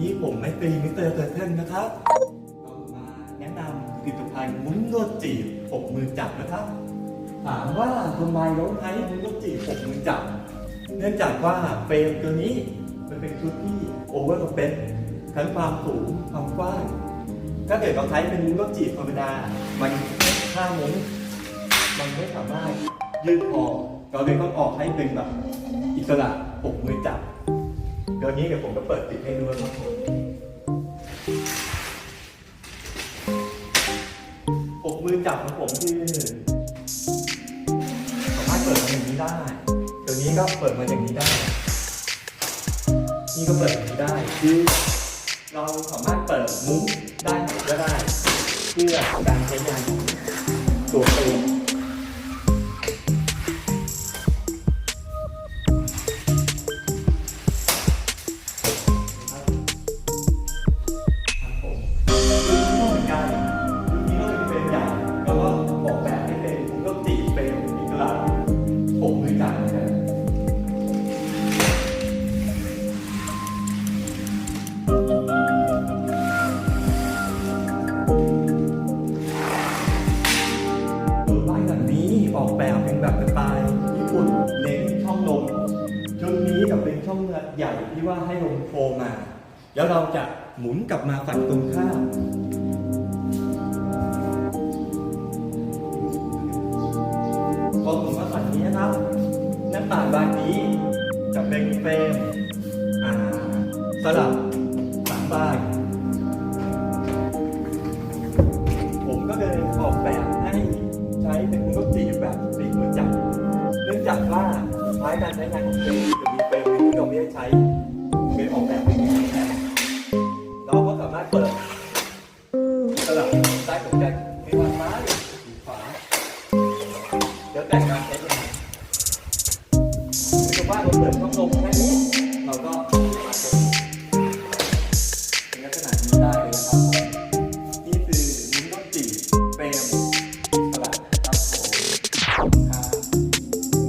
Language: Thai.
ตรีมิสเตอร์เตอร์เทนนะครับเรามาแนะนำผลิตภัณฑ์มุ้งลวดจีบปกมือจับนะครับ ถามว่าทำไมเราใช้มุ้งลวดจีบปกมือจับ เนื่องจากว่าเฟรมตัวนี้มันเป็นชุดที่โอเวอร์สเปคทั้งความสูงความกว้างถ้าเกิดเราใช้เป็นมุ้งลวดจีบธรรมดา มันค่ามุ้งมันไม่สามารถยืดออกเราเลยต้องออกให้เป็นแบบอิสระปกมือจับ วนี้เดี๋ยวผมจะเปิดติดให้ดูนะครับผมปกมือจับของผมคือสามารถเปิดมาอย่างนี้ได้เดี๋ยวนี้ก็เปิดมาอย่างนี้ได้ นี่ก็เปิดอย่างนี้ได้ คือ เราสามารถเปิดมุ้งได้ไหนก็ได้ เพื่อการใช้งานตัวเอง บ้านหลังนี้ออกแบบเป็นแบบสไตล์ญี่ปุ่นเน้นช่องลมชุดนี้กับเป็นช่องใหญ่ที่ว่าให้ลมโฟมา แล้วเราจะหมุนกลับมาฝั่งตรงข้ามพอผมมาฝั่งนี้นะครับหน้าต่างบานนี้จะเป็นเฟรมอ่าสลับ บานผมก็เลยออกแบบให้ใช้เป็นมุ้งจีแบบสีมือจับเนื่องจากว่าท้ายการใช้งานของเฟรมจะมีเฟรมที่เราไม่ได้ใช้เป็นออกแบบเป็นอย่างนี้เราก็สามารถเปิดสลับซ้ายกับแดงไม่ว่าซ้ายหรือขวาเดี๋ยวแต่งการใช้งานสมมติว่าเราเปิดช่องลมแค่นี้เราก็มาเปิด